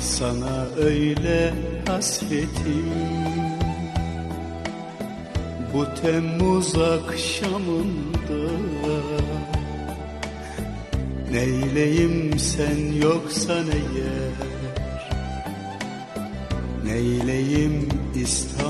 Sana öyle hasretim. Bu Temmuz akşamında Neyleyim sen yoksan eğer Neyleyim İstanbul'da